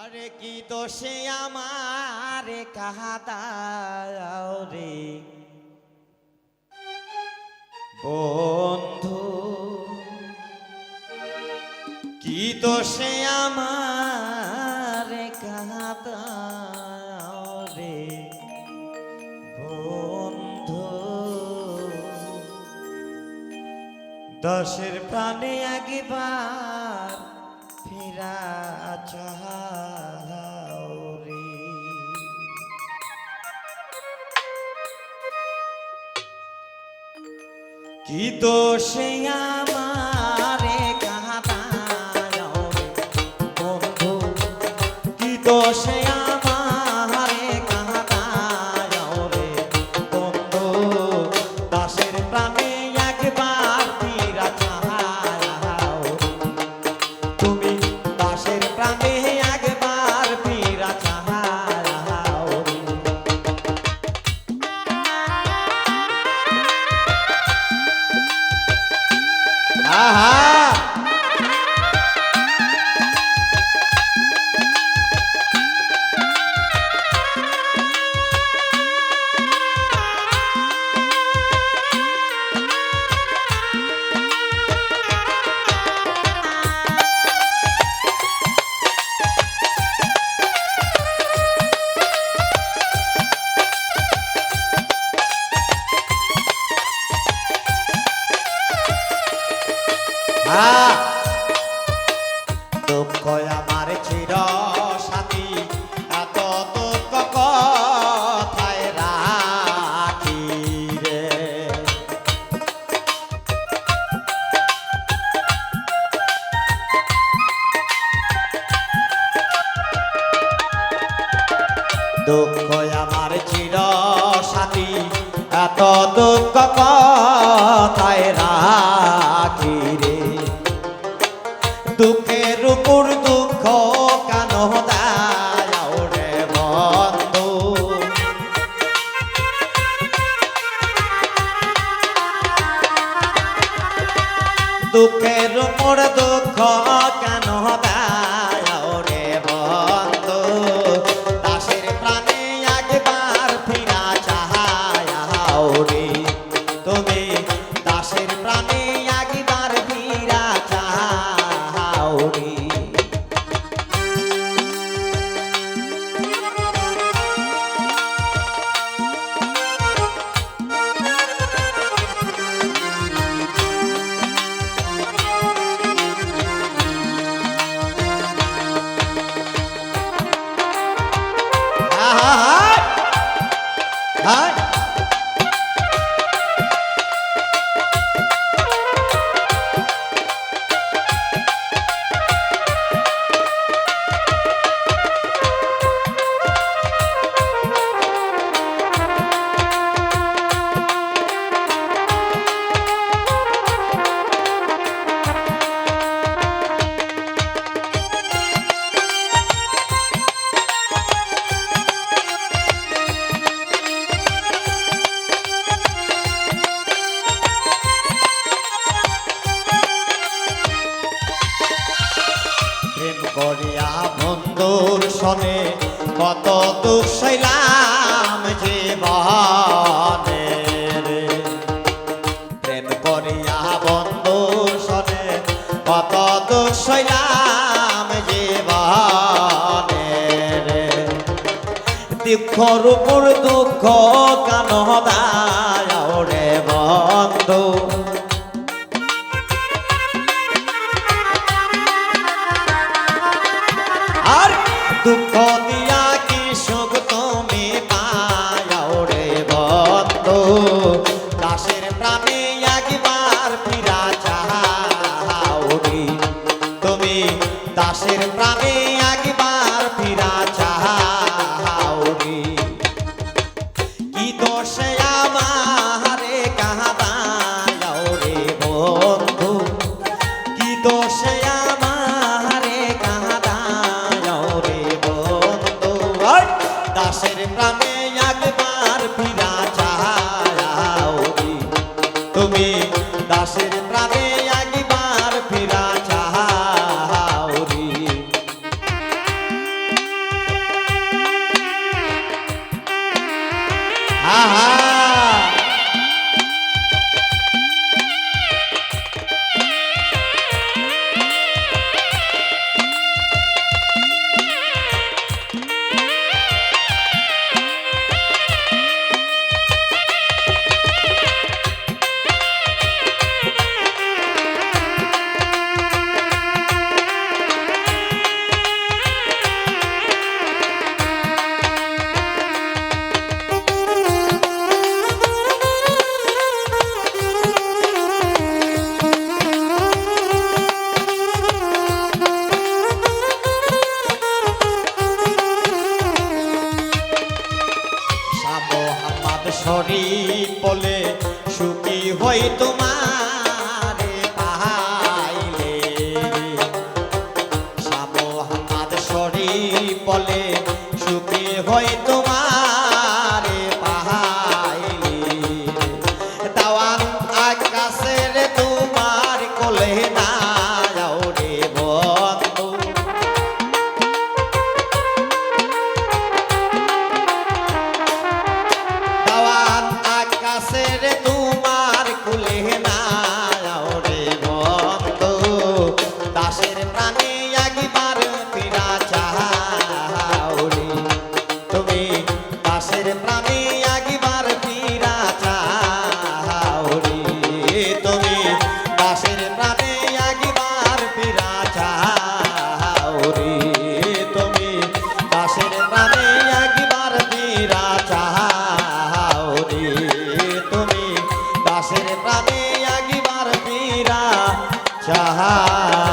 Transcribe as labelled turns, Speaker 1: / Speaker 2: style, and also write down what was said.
Speaker 1: আরে কি দোষে আমার কাহাদাও রে? বন্ধু, কি দোষে আমার কাহাদাও রে? বন্ধু, দশের প্রাণে একবার ফিরা চাও রে কি তো আমারে রে বন্ধু? কি তো ಆಹಾ দুঃখ আমার চির সাথী। এত দুঃখ কথায় রাখি রে। দুঃখের উপর দুঃখ কেন রে বন্ধু? দুঃখের উপর দুঃখ কেন দাও বন্ধুর সনে কত দুঃখ সইলাম জীবনে। প্রেম করিয়া বন্ধুর সনে কত দুঃখ সইলাম জীবনে। দুঃখর উপর দুঃখ কান দাও রে বন্ধু দাসের প্রাণে একবার ফিরা চাও রে কি দোষে আমারে কাহাদাও রে বন্ধু? কি দোষে আমারে কাহাদাও রে বন্ধু দাসের প্রাণে একবার ফিরা চাও রে তুমি দাসের প্রাণে हाँ ভয় তোমার পাহাইলে সাপ সরি বলে সুখে হয় তোমার তুমি দাসের প্রাণে আগিবার পীরা চাহা